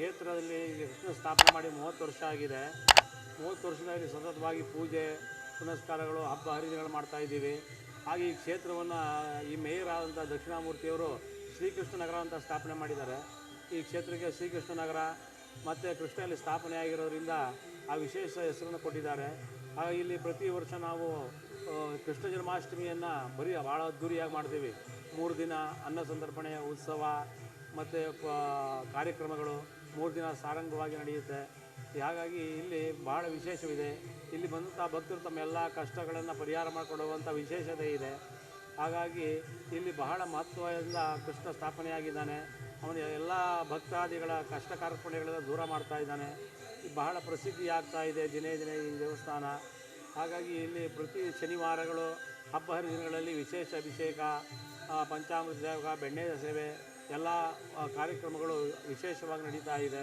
ಕ್ಷೇತ್ರದಲ್ಲಿ ಇಲ್ಲಿ ಕೃಷ್ಣ ಸ್ಥಾಪನೆ ಮಾಡಿ ಮೂವತ್ತು ವರ್ಷ ಆಗಿದೆ. ಮೂವತ್ತು ವರ್ಷದಲ್ಲಿ ಸತತವಾಗಿ ಪೂಜೆ, ಪುನಸ್ಕಾರಗಳು, ಹಬ್ಬ, ಹರಿದಿನಗಳು ಮಾಡ್ತಾ ಇದ್ದೀವಿ. ಹಾಗೆ ಈ ಕ್ಷೇತ್ರವನ್ನು, ಈ ಮೇಯರ್ ಆದಂಥ ದಕ್ಷಿಣಾಮೂರ್ತಿಯವರು ಶ್ರೀಕೃಷ್ಣ ನಗರ ಅಂತ ಸ್ಥಾಪನೆ ಮಾಡಿದ್ದಾರೆ. ಈ ಕ್ಷೇತ್ರಕ್ಕೆ ಶ್ರೀಕೃಷ್ಣ ನಗರ ಮತ್ತು ಕೃಷ್ಣಲ್ಲಿ ಸ್ಥಾಪನೆ ಆಗಿರೋದ್ರಿಂದ ಆ ವಿಶೇಷ ಹೆಸರನ್ನು ಕೊಟ್ಟಿದ್ದಾರೆ. ಹಾಗೆ ಇಲ್ಲಿ ಪ್ರತಿ ವರ್ಷ ನಾವು ಕೃಷ್ಣ ಜನ್ಮಾಷ್ಟಮಿಯನ್ನು ಬರೀ ಭಾಳ ಅದ್ದೂರಿಯಾಗಿ ಮಾಡ್ತೀವಿ. ಮೂರು ದಿನ ಅನ್ನ ಸಂತರ್ಪಣೆ, ಉತ್ಸವ ಮತ್ತು ಕಾರ್ಯಕ್ರಮಗಳು ಮೂರು ದಿನ ಸಾರಂಗವಾಗಿ ನಡೆಯುತ್ತೆ. ಹಾಗಾಗಿ ಇಲ್ಲಿ ಬಹಳ ವಿಶೇಷವಿದೆ. ಇಲ್ಲಿ ಬಂದಂಥ ಭಕ್ತರು ತಮ್ಮ ಎಲ್ಲ ಕಷ್ಟಗಳನ್ನು ಪರಿಹಾರ ಮಾಡಿಕೊಡುವಂಥ ವಿಶೇಷತೆ ಇದೆ. ಹಾಗಾಗಿ ಇಲ್ಲಿ ಬಹಳ ಮಹತ್ವದಿಂದ ಕೃಷ್ಣ ಸ್ಥಾಪನೆಯಾಗಿದ್ದಾನೆ. ಅವನು ಎಲ್ಲ ಭಕ್ತಾದಿಗಳ ಕಷ್ಟ ಕಾರ್ಪಣ್ಯಗಳೆಲ್ಲ ದೂರ ಮಾಡ್ತಾ ಇದ್ದಾನೆ. ಬಹಳ ಪ್ರಸಿದ್ಧಿ ಆಗ್ತಾ ಇದೆ ದಿನೇ ದಿನೇ ಈ ದೇವಸ್ಥಾನ. ಹಾಗಾಗಿ ಇಲ್ಲಿ ಪ್ರತಿ ಶನಿವಾರಗಳು ಹಬ್ಬ ಹರಿದಿನಗಳಲ್ಲಿ ವಿಶೇಷ ಅಭಿಷೇಕ ಪಂಚಾಮೃತ ಸೇವಕ, ಬೆಣ್ಣೆ ಸೇವೆ ಎಲ್ಲ ಕಾರ್ಯಕ್ರಮಗಳು ವಿಶೇಷವಾಗಿ ನಡೀತಾ ಇದೆ.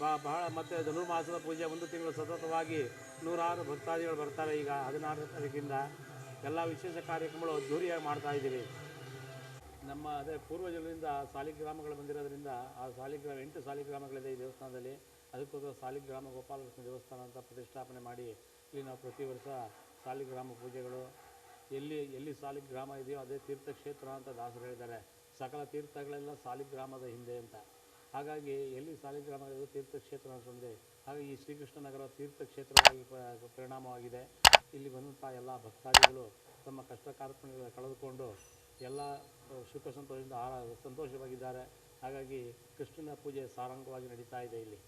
ಬಾ, ಬಹಳ ಮತ್ತು ಧನುರ್ಮಾಸದ ಪೂಜೆ ಒಂದು ತಿಂಗಳು ಸತತವಾಗಿ ನೂರಾರು ಭಕ್ತಾದಿಗಳು ಬರ್ತಾರೆ ಈಗ ಹದಿನಾರು ತಾರೀಕಿಂದ. ಎಲ್ಲ ವಿಶೇಷ ಕಾರ್ಯಕ್ರಮಗಳು ಅದ್ದೂರಿಯಾಗಿ ಮಾಡ್ತಾ ಇದ್ದೀವಿ. ನಮ್ಮ ಅದೇ ಪೂರ್ವಜರಿಂದ ಸಾಲಿಗ್ರಾಮಗಳು ಬಂದಿರೋದ್ರಿಂದ ಆ ಸಾಲಿಗ್ರಾಮ, ಎಂಟು ಸಾಲಿಗ್ರಾಮಗಳಿದೆ ಈ ದೇವಸ್ಥಾನದಲ್ಲಿ. ಅದಕ್ಕೋಸ್ಕರ ಸಾಲಿಗ್ರಾಮ ಗೋಪಾಲಕೃಷ್ಣ ದೇವಸ್ಥಾನ ಅಂತ ಪ್ರತಿಷ್ಠಾಪನೆ ಮಾಡಿ ಇಲ್ಲಿ ನಾವು ಪ್ರತಿ ವರ್ಷ ಸಾಲಿಗ್ರಾಮ ಪೂಜೆಗಳು. ಎಲ್ಲಿ ಎಲ್ಲಿ ಸಾಲಿಗ್ರಾಮ ಇದೆಯೋ ಅದೇ ತೀರ್ಥಕ್ಷೇತ್ರ ಅಂತ ದಾಸರು ಹೇಳಿದ್ದಾರೆ. ಸಕಲ ತೀರ್ಥಗಳೆಲ್ಲ ಸಾಲಿಗ್ರಾಮದ ಹಿಂದೆ ಅಂತ. ಹಾಗಾಗಿ ಎಲ್ಲಿ ಸಾಲಿಗ್ರಾಮ ತೀರ್ಥಕ್ಷೇತ್ರ ಅಂತಂದರೆ ಹಾಗೆ ಈ ಶ್ರೀಕೃಷ್ಣ ನಗರ ತೀರ್ಥಕ್ಷೇತ್ರವಾಗಿ ಪರಿಣಾಮವಾಗಿದೆ. ಇಲ್ಲಿ ಬಂದಂಥ ಎಲ್ಲ ಭಕ್ತಾದಿಗಳು ತಮ್ಮ ಕಷ್ಟ ಕಾರ್ಪಣ್ಯಗಳನ್ನು ಕಳೆದುಕೊಂಡು ಎಲ್ಲ ಸುಖ ಸಂತೋಷದಿಂದ ಆರ ಸಂತೋಷವಾಗಿದ್ದಾರೆ. ಹಾಗಾಗಿ ಕೃಷ್ಣನ ಪೂಜೆ ಸಾರಂಗವಾಗಿ ನಡೀತಾ ಇದೆ ಇಲ್ಲಿ.